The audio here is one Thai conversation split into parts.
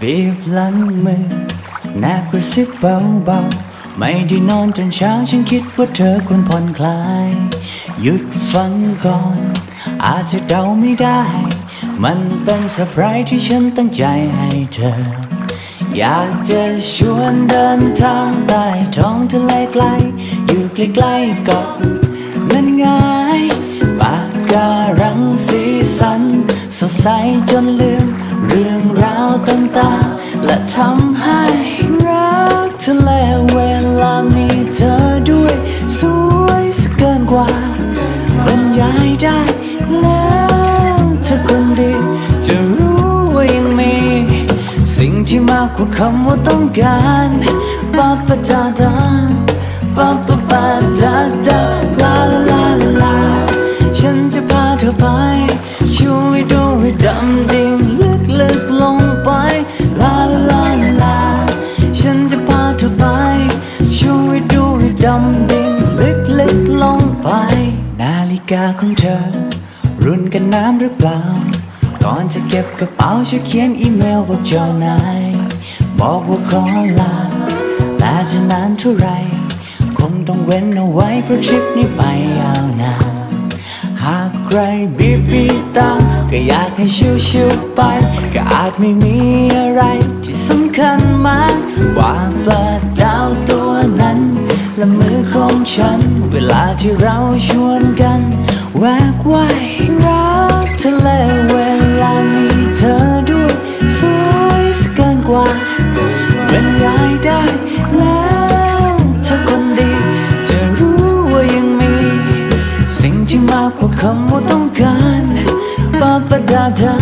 บีบหลังมือแนบกระซิบเบาๆ ไม่ได้นอนจนเช้าฉันคิดว่าเธอควรผ่อนคลาย หยุดฟังก่อน อาจจะเดาไม่ได้ มันเป็นเซอร์ไพรส์ที่ฉันตั้งใจให้เธอ อยากจะชวนเดินทางใต้ท้องทะเลไกล อยู่ใกล้ๆกับนั่นไงปากการังสีสัน สดใสจนลืม เรื่องราวต่างๆ และทำให้รักทะเลเวลามีเธอด้วย สวยสเกินกว่าบรรยายได้แล้ว ที่มากกว่าคำว่าต้องการปาปะดาดาปาปะปาดาดาลาลาลาลาฉันจะพาเธอไปช่วยดูให้ดำดิ่งลึกลึกลงไปลาลาลาลาฉันจะพาเธอไปช่วยดูให้ดำดิ่งลึกลึกลงไป นาฬิกาของเธอ รุ่นกันน้ำหรือเปล่า ก่อนจะเก็บกระเป๋าช่วยเขียนอีเมลบอกเจ้านายบอกว่าขอลาแต่จะนานเท่าไร คงต้องเว้นเอาไว้เพราะทริปนี้ไปยาวนานหากใครบีบบีตาก็อยากให้ชิวๆไป ก็อาจไม่มีอะไรที่สำคัญมากกว่าปลาดาวตัวนั้น และมือของฉัน เวลาที่เราชวนกัน แวกว่ายรักทะเลเลามีเธ อด้วยสวยสเกินกว่าบรรยายได้แล้วเธอคนดี จะรู้ว่ายังมี สิ่งที่มากกว่าคำว่าต้องการปาปะดาดา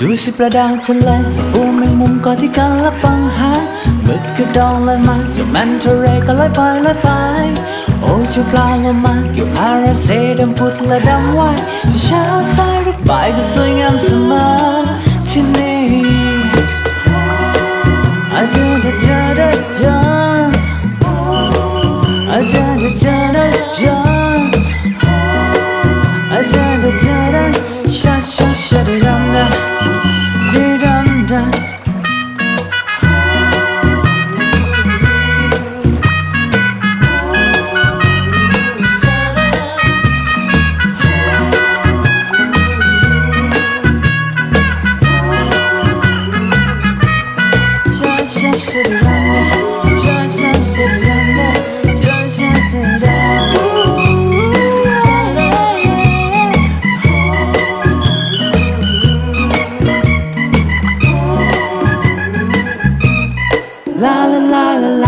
ดูสิปลาดาทะเลปูแมงมุมก่อที่กันและปังหาหมึกกระดองลอยมาเจ้าแมนเทเรก็ลอยไปลอยไป โอ้เจ้าปลาโลมาเกี่ยวอาราเซดำพุดและดำว่ายเช้าสายหรือบ่ายก็สวยงามเสมอที่นี่อาจารย์จะเจอได้เจออาจารย์จะเจอได้ ลา